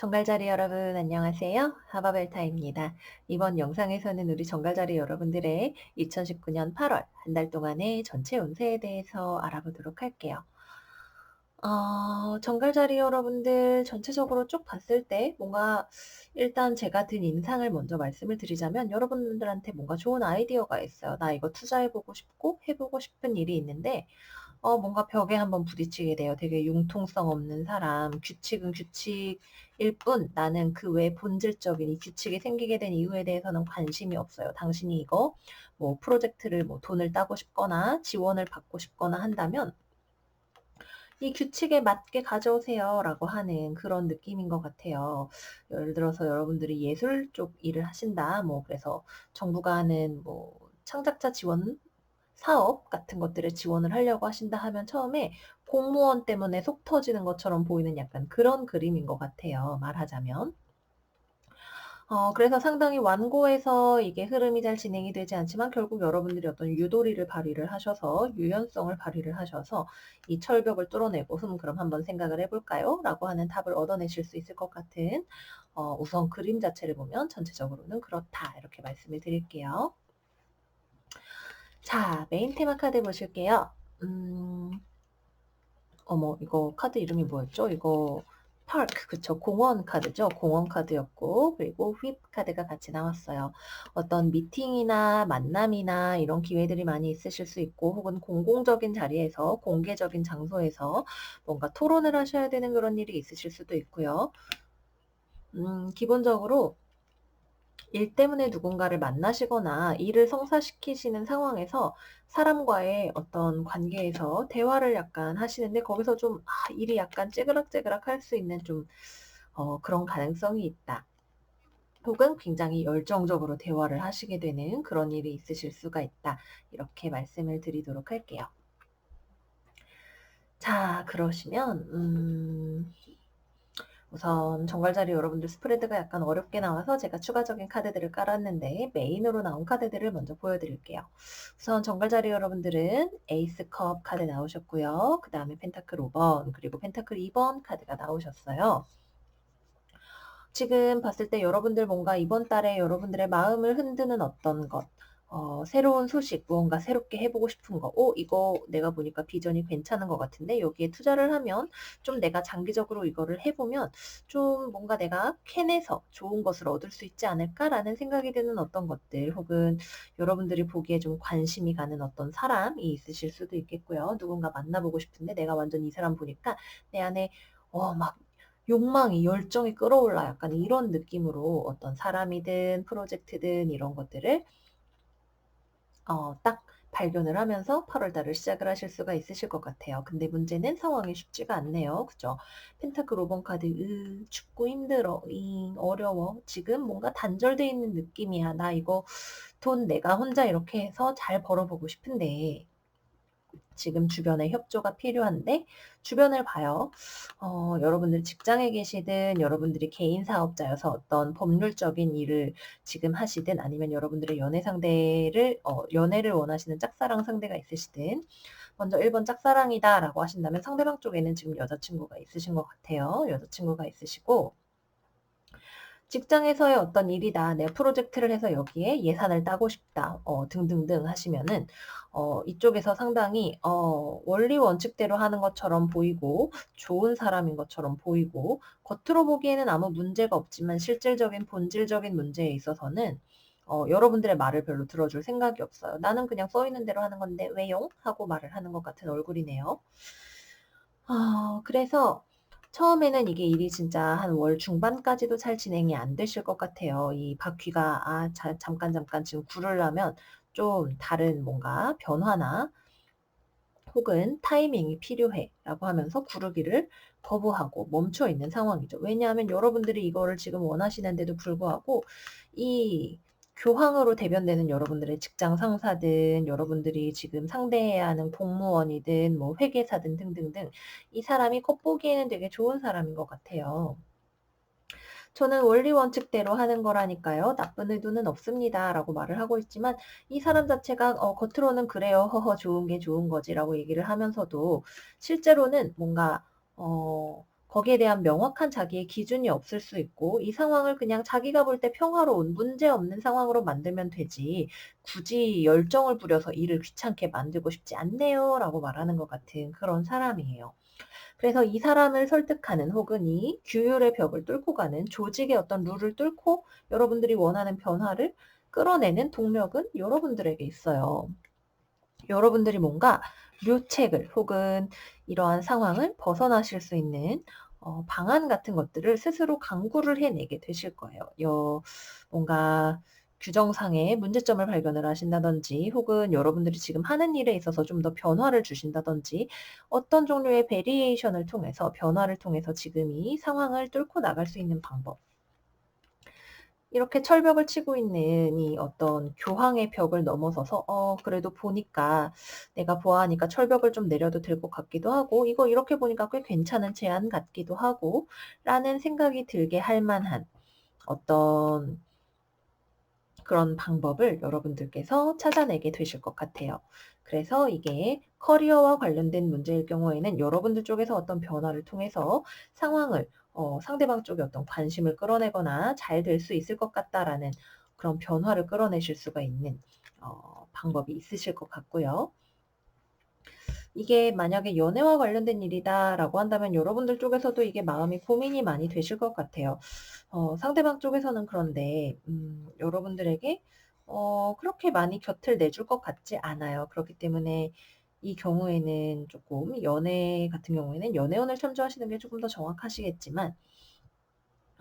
정갈자리 여러분 안녕하세요. 하바벨타입니다. 이번 영상에서는 우리 정갈자리 여러분들의 2019년 8월 한 달 동안의 전체 운세에 대해서 알아보도록 할게요. 어, 정갈자리 여러분들 전체적으로 쭉 봤을 때 뭔가 일단 제가 든 인상을 먼저 말씀을 드리자면 여러분들한테 뭔가 좋은 아이디어가 있어요. 나 이거 투자해보고 싶고 해보고 싶은 일이 있는데 어 뭔가 벽에 한번 부딪히게 돼요. 되게 융통성 없는 사람, 규칙은 규칙일 뿐 나는 그 외 본질적인 이 규칙이 생기게 된 이유에 대해서는 관심이 없어요. 당신이 이거 뭐 프로젝트를 뭐 돈을 따고 싶거나 지원을 받고 싶거나 한다면 이 규칙에 맞게 가져오세요 라고 하는 그런 느낌인 것 같아요. 예를 들어서 여러분들이 예술 쪽 일을 하신다. 뭐 그래서 정부가 하는 뭐 창작자 지원 사업 같은 것들을 지원을 하려고 하신다 하면 처음에 공무원 때문에 속 터지는 것처럼 보이는 약간 그런 그림인 것 같아요. 말하자면. 어, 그래서 상당히 완고해서 이게 흐름이 잘 진행이 되지 않지만 결국 여러분들이 어떤 유도리를 발휘를 하셔서 유연성을 발휘를 하셔서 이 철벽을 뚫어내고 흠 그럼 한번 생각을 해볼까요? 라고 하는 답을 얻어내실 수 있을 것 같은 어, 우선 그림 자체를 보면 전체적으로는 그렇다 이렇게 말씀을 드릴게요. 자, 메인 테마 카드 보실게요. 음, 어머, 이거 카드 이름이 뭐였죠? 이거 파크, 그쵸. 공원 카드죠. 공원 카드였고, 그리고 휩 카드가 같이 나왔어요. 어떤 미팅이나 만남이나 이런 기회들이 많이 있으실 수 있고, 혹은 공공적인 자리에서, 공개적인 장소에서 뭔가 토론을 하셔야 되는 그런 일이 있으실 수도 있고요. 음, 기본적으로 일 때문에 누군가를 만나시거나 일을 성사시키시는 상황에서 사람과의 어떤 관계에서 대화를 약간 하시는데 거기서 좀 아, 일이 약간 찌그락찌그락 할 수 있는 좀 어, 그런 가능성이 있다. 혹은 굉장히 열정적으로 대화를 하시게 되는 그런 일이 있으실 수가 있다. 이렇게 말씀을 드리도록 할게요. 자, 그러시면 음, 우선 정갈자리 여러분들 스프레드가 약간 어렵게 나와서 제가 추가적인 카드들을 깔았는데 메인으로 나온 카드들을 먼저 보여드릴게요. 우선 정갈자리 여러분들은 에이스컵 카드 나오셨고요. 그 다음에 펜타클 5번 그리고 펜타클 2번 카드가 나오셨어요. 지금 봤을 때 여러분들 뭔가 이번 달에 여러분들의 마음을 흔드는 어떤 것 어, 새로운 소식, 무언가 새롭게 해보고 싶은 거, 오, 이거 내가 보니까 비전이 괜찮은 것 같은데, 여기에 투자를 하면 좀 내가 장기적으로 이거를 해보면 좀 뭔가 내가 캐내서 좋은 것을 얻을 수 있지 않을까라는 생각이 드는 어떤 것들, 혹은 여러분들이 보기에 좀 관심이 가는 어떤 사람이 있으실 수도 있겠고요. 누군가 만나보고 싶은데 내가 완전 이 사람 보니까 내 안에, 어, 막, 욕망이, 열정이 끌어올라. 약간 이런 느낌으로 어떤 사람이든 프로젝트든 이런 것들을 어, 딱 발견을 하면서 8월 달을 시작을 하실 수가 있으실 것 같아요. 근데 문제는 상황이 쉽지가 않네요. 그죠? 펜타클 5번 카드, 으, 춥고 힘들어, 잉, 어려워. 지금 뭔가 단절돼 있는 느낌이야. 나 이거 돈 내가 혼자 이렇게 해서 잘 벌어보고 싶은데, 지금 주변에 협조가 필요한데 주변을 봐요. 어, 여러분들 직장에 계시든 여러분들이 개인 사업자여서 어떤 법률적인 일을 지금 하시든 아니면 여러분들의 연애 상대를 어, 연애를 원하시는 짝사랑 상대가 있으시든 먼저 1번 짝사랑이다라고 하신다면 상대방 쪽에는 지금 여자친구가 있으신 것 같아요. 여자친구가 있으시고 직장에서의 어떤 일이다. 내 프로젝트를 해서 여기에 예산을 따고 싶다. 어, 등등등 하시면은 어, 이쪽에서 상당히 어, 원리 원칙대로 하는 것처럼 보이고 좋은 사람인 것처럼 보이고 겉으로 보기에는 아무 문제가 없지만 실질적인 본질적인 문제에 있어서는 어, 여러분들의 말을 별로 들어줄 생각이 없어요. 나는 그냥 써 있는 대로 하는 건데 왜용? 하고 말을 하는 것 같은 얼굴이네요. 어, 그래서 처음에는 이게 일이 진짜 한 월 중반까지도 잘 진행이 안 되실 것 같아요. 이 바퀴가 아 자, 잠깐 잠깐 지금 구르려면 좀 다른 뭔가 변화나 혹은 타이밍이 필요해라고 하면서 구르기를 거부하고 멈춰 있는 상황이죠. 왜냐하면 여러분들이 이거를 지금 원하시는데도 불구하고 이 교황으로 대변되는 여러분들의 직장 상사든 여러분들이 지금 상대해야 하는 공무원이든 뭐 회계사든 등등등 이 사람이 겉보기에는 되게 좋은 사람인 것 같아요. 저는 원리 원칙대로 하는 거라니까요. 나쁜 의도는 없습니다. 라고 말을 하고 있지만 이 사람 자체가 어, 겉으로는 그래요. 허허 좋은 게 좋은 거지 라고 얘기를 하면서도 실제로는 뭔가 어, 거기에 대한 명확한 자기의 기준이 없을 수 있고 이 상황을 그냥 자기가 볼 때 평화로운 문제 없는 상황으로 만들면 되지 굳이 열정을 부려서 일을 귀찮게 만들고 싶지 않네요 라고 말하는 것 같은 그런 사람이에요. 그래서 이 사람을 설득하는 혹은 이 규율의 벽을 뚫고 가는 조직의 어떤 룰을 뚫고 여러분들이 원하는 변화를 끌어내는 동력은 여러분들에게 있어요. 여러분들이 뭔가 묘책을 혹은 이러한 상황을 벗어나실 수 있는 어, 방안 같은 것들을 스스로 강구를 해내게 되실 거예요. 여, 뭔가 규정상의 문제점을 발견을 하신다든지 혹은 여러분들이 지금 하는 일에 있어서 좀 더 변화를 주신다든지 어떤 종류의 베리에이션을 통해서 변화를 통해서 지금 이 상황을 뚫고 나갈 수 있는 방법 이렇게 철벽을 치고 있는 이 어떤 교황의 벽을 넘어서서 어 그래도 보니까 내가 보아하니까 철벽을 좀 내려도 될 것 같기도 하고 이거 이렇게 보니까 꽤 괜찮은 제안 같기도 하고 라는 생각이 들게 할 만한 어떤 그런 방법을 여러분들께서 찾아내게 되실 것 같아요. 그래서 이게 커리어와 관련된 문제일 경우에는 여러분들 쪽에서 어떤 변화를 통해서 상황을 어, 상대방 쪽에 어떤 관심을 끌어내거나 잘 될 수 있을 것 같다라는 그런 변화를 끌어내실 수가 있는 어, 방법이 있으실 것 같고요. 이게 만약에 연애와 관련된 일이다라고 한다면 여러분들 쪽에서도 이게 마음이 고민이 많이 되실 것 같아요. 어, 상대방 쪽에서는 그런데 음, 여러분들에게 어, 그렇게 많이 곁을 내줄 것 같지 않아요. 그렇기 때문에 이 경우에는 조금 연애 같은 경우에는 연애운을 참조하시는 게 조금 더 정확하시겠지만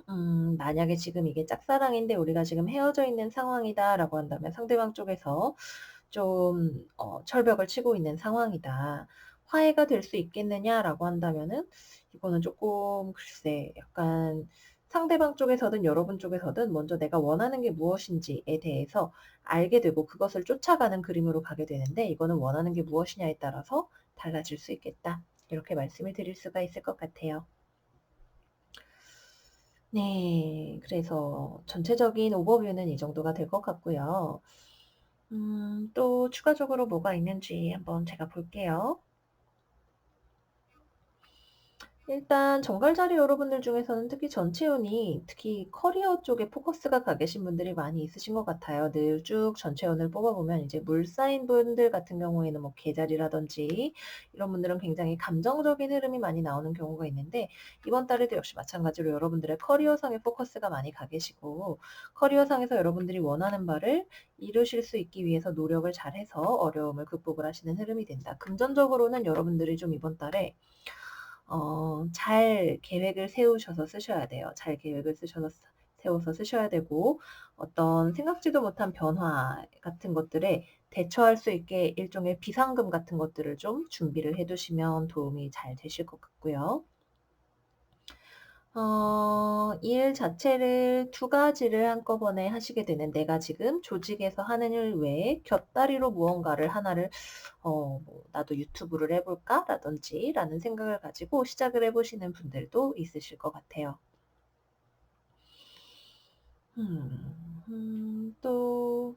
음, 만약에 지금 이게 짝사랑인데 우리가 지금 헤어져 있는 상황이다라고 한다면 상대방 쪽에서 좀 어, 철벽을 치고 있는 상황이다. 화해가 될 수 있겠느냐라고 한다면은 이거는 조금 글쎄 약간 상대방 쪽에서든 여러분 쪽에서든 먼저 내가 원하는 게 무엇인지에 대해서 알게 되고 그것을 쫓아가는 그림으로 가게 되는데 이거는 원하는 게 무엇이냐에 따라서 달라질 수 있겠다. 이렇게 말씀을 드릴 수가 있을 것 같아요. 네, 그래서 전체적인 오버뷰는 이 정도가 될 것 같고요. 음, 또 추가적으로 뭐가 있는지 한번 제가 볼게요. 일단 정갈자리 여러분들 중에서는 특히 전체운이 특히 커리어 쪽에 포커스가 가 계신 분들이 많이 있으신 것 같아요. 늘 쭉 전체운을 뽑아보면 이제 물사인 분들 같은 경우에는 뭐 계자리라든지 이런 분들은 굉장히 감정적인 흐름이 많이 나오는 경우가 있는데 이번 달에도 역시 마찬가지로 여러분들의 커리어상의 포커스가 많이 가 계시고 커리어상에서 여러분들이 원하는 바를 이루실 수 있기 위해서 노력을 잘해서 어려움을 극복을 하시는 흐름이 된다. 금전적으로는 여러분들이 좀 이번 달에 어, 잘 계획을 세우셔서 쓰셔야 돼요. 잘 계획을 쓰셔서 세워서 쓰셔야 되고 어떤 생각지도 못한 변화 같은 것들에 대처할 수 있게 일종의 비상금 같은 것들을 좀 준비를 해 두시면 도움이 잘 되실 것 같고요. 어, 일 자체를 두 가지를 한꺼번에 하시게 되는 내가 지금 조직에서 하는 일 외에 곁다리로 무언가를 하나를 어, 뭐 나도 유튜브를 해 볼까? 라든지 라는 생각을 가지고 시작을 해 보시는 분들도 있으실 것 같아요. 음, 음, 또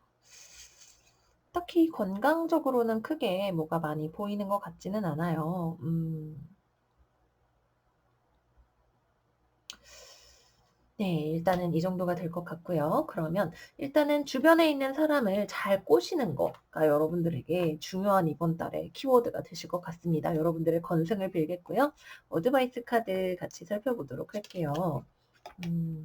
딱히 건강적으로는 크게 뭐가 많이 보이는 것 같지는 않아요. 음. 네. 일단은 이 정도가 될 것 같고요. 그러면 일단은 주변에 있는 사람을 잘 꼬시는 거가 여러분들에게 중요한 이번 달의 키워드가 되실 것 같습니다. 여러분들의 건승을 빌겠고요. 어드바이스 카드 같이 살펴보도록 할게요. 음.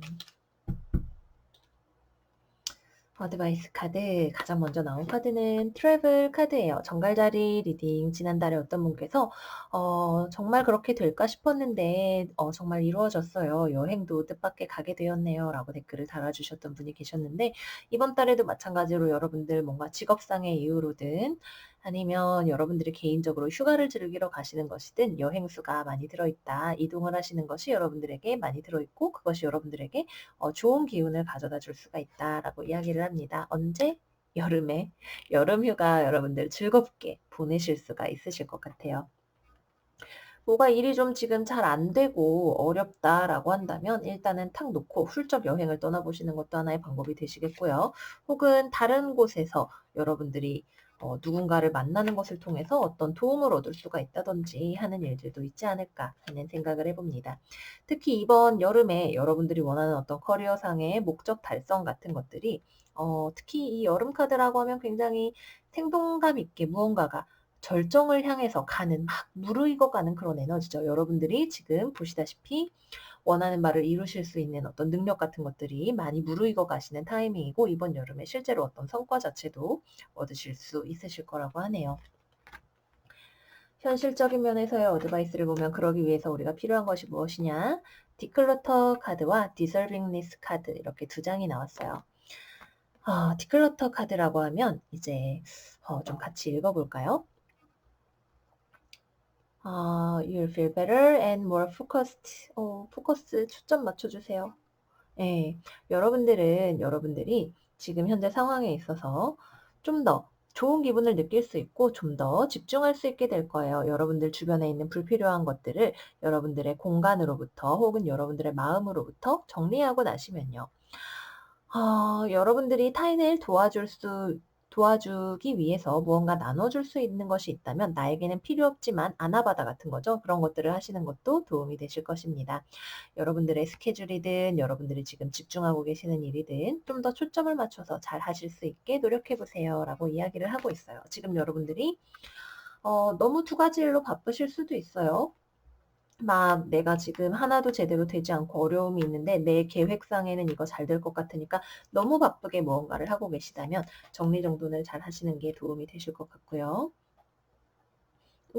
어드바이스 카드 가장 먼저 나온 카드는 트래블 카드예요. 정갈자리 리딩 지난달에 어떤 분께서 어, 정말 그렇게 될까 싶었는데 어, 정말 이루어졌어요. 여행도 뜻밖의 가게 되었네요. 라고 댓글을 달아주셨던 분이 계셨는데 이번 달에도 마찬가지로 여러분들 뭔가 직업상의 이유로든 아니면 여러분들이 개인적으로 휴가를 즐기러 가시는 것이든 여행수가 많이 들어있다. 이동을 하시는 것이 여러분들에게 많이 들어있고 그것이 여러분들에게 어, 좋은 기운을 가져다 줄 수가 있다라고 이야기를 합니다. 언제? 여름에 여름 휴가 여러분들 즐겁게 보내실 수가 있으실 것 같아요. 뭐가 일이 좀 지금 잘 안 되고 어렵다라고 한다면 일단은 탁 놓고 훌쩍 여행을 떠나보시는 것도 하나의 방법이 되시겠고요. 혹은 다른 곳에서 여러분들이 어, 누군가를 만나는 것을 통해서 어떤 도움을 얻을 수가 있다든지 하는 일들도 있지 않을까 하는 생각을 해봅니다. 특히 이번 여름에 여러분들이 원하는 어떤 커리어상의 목적 달성 같은 것들이 어, 특히 이 여름 카드라고 하면 굉장히 생동감 있게 무언가가 절정을 향해서 가는 막 무르익어 가는 그런 에너지죠. 여러분들이 지금 보시다시피 원하는 바를 이루실 수 있는 어떤 능력 같은 것들이 많이 무르익어 가시는 타이밍이고 이번 여름에 실제로 어떤 성과 자체도 얻으실 수 있으실 거라고 하네요. 현실적인 면에서의 어드바이스를 보면 그러기 위해서 우리가 필요한 것이 무엇이냐? 디클러터 카드와 디설빙리스 카드 이렇게 두 장이 나왔어요. 어, 디클러터 카드라고 하면 이제 어, 좀 같이 읽어볼까요? 아, you'll feel better and more focused. 어, 포커스 초점 맞춰주세요. 예, 여러분들은 여러분들이 지금 현재 상황에 있어서 좀 더 좋은 기분을 느낄 수 있고 좀 더 집중할 수 있게 될 거예요. 여러분들 주변에 있는 불필요한 것들을 여러분들의 공간으로부터 혹은 여러분들의 마음으로부터 정리하고 나시면요. 어, 여러분들이 타인을 도와줄 수 도와주기 위해서 무언가 나눠줄 수 있는 것이 있다면 나에게는 필요 없지만 아나바다 같은 거죠. 그런 것들을 하시는 것도 도움이 되실 것입니다. 여러분들의 스케줄이든 여러분들이 지금 집중하고 계시는 일이든 좀 더 초점을 맞춰서 잘 하실 수 있게 노력해 보세요. 라고 이야기를 하고 있어요. 지금 여러분들이 어, 너무 두 가지 일로 바쁘실 수도 있어요. 막 내가 지금 하나도 제대로 되지 않고 어려움이 있는데 내 계획상에는 이거 잘 될 것 같으니까 너무 바쁘게 무언가를 하고 계시다면 정리정돈을 잘 하시는 게 도움이 되실 것 같고요.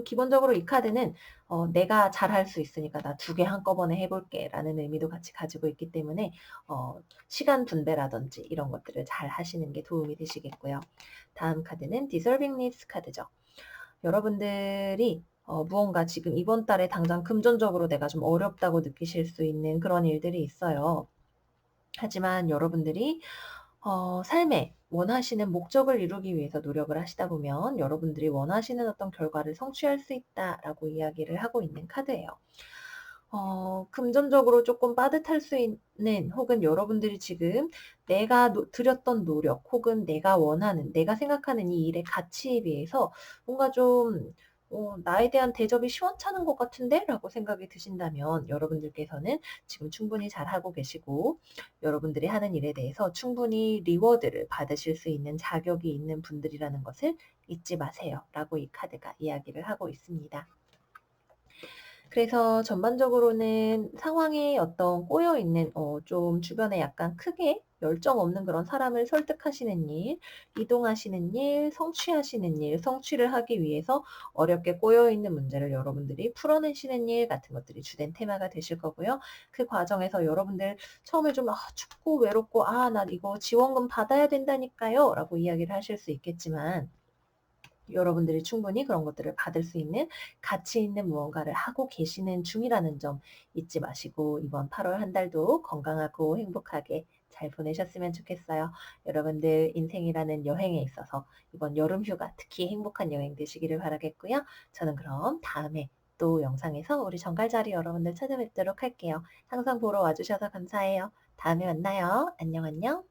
기본적으로 이 카드는 어, 내가 잘할 수 있으니까 나 두 개 한꺼번에 해볼게 라는 의미도 같이 가지고 있기 때문에 어, 시간 분배라든지 이런 것들을 잘 하시는 게 도움이 되시겠고요. 다음 카드는 Deserving Needs 카드죠. 여러분들이 어, 무언가 지금 이번 달에 당장 금전적으로 내가 좀 어렵다고 느끼실 수 있는 그런 일들이 있어요. 하지만 여러분들이 어, 삶에 원하시는 목적을 이루기 위해서 노력을 하시다 보면 여러분들이 원하시는 어떤 결과를 성취할 수 있다라고 이야기를 하고 있는 카드예요. 어, 금전적으로 조금 빠듯할 수 있는 혹은 여러분들이 지금 내가 노, 들였던 노력 혹은 내가 원하는 내가 생각하는 이 일의 가치에 비해서 뭔가 좀 어, 나에 대한 대접이 시원찮은 것 같은데? 라고 생각이 드신다면 여러분들께서는 지금 충분히 잘하고 계시고 여러분들이 하는 일에 대해서 충분히 리워드를 받으실 수 있는 자격이 있는 분들이라는 것을 잊지 마세요. 라고 이 카드가 이야기를 하고 있습니다. 그래서 전반적으로는 상황에 어떤 꼬여 있는 어, 좀 주변에 약간 크게 열정 없는 그런 사람을 설득하시는 일, 이동하시는 일, 성취하시는 일, 성취를 하기 위해서 어렵게 꼬여 있는 문제를 여러분들이 풀어내시는 일 같은 것들이 주된 테마가 되실 거고요. 그 과정에서 여러분들 처음에 좀 아, 춥고 외롭고 아, 나 이거 지원금 받아야 된다니까요. 라고 이야기를 하실 수 있겠지만 여러분들이 충분히 그런 것들을 받을 수 있는 가치 있는 무언가를 하고 계시는 중이라는 점 잊지 마시고 이번 8월 한 달도 건강하고 행복하게 잘 보내셨으면 좋겠어요. 여러분들 인생이라는 여행에 있어서 이번 여름 휴가 특히 행복한 여행 되시기를 바라겠고요. 저는 그럼 다음에 또 영상에서 우리 정갈자리 여러분들 찾아뵙도록 할게요. 항상 보러 와주셔서 감사해요. 다음에 만나요. 안녕 안녕.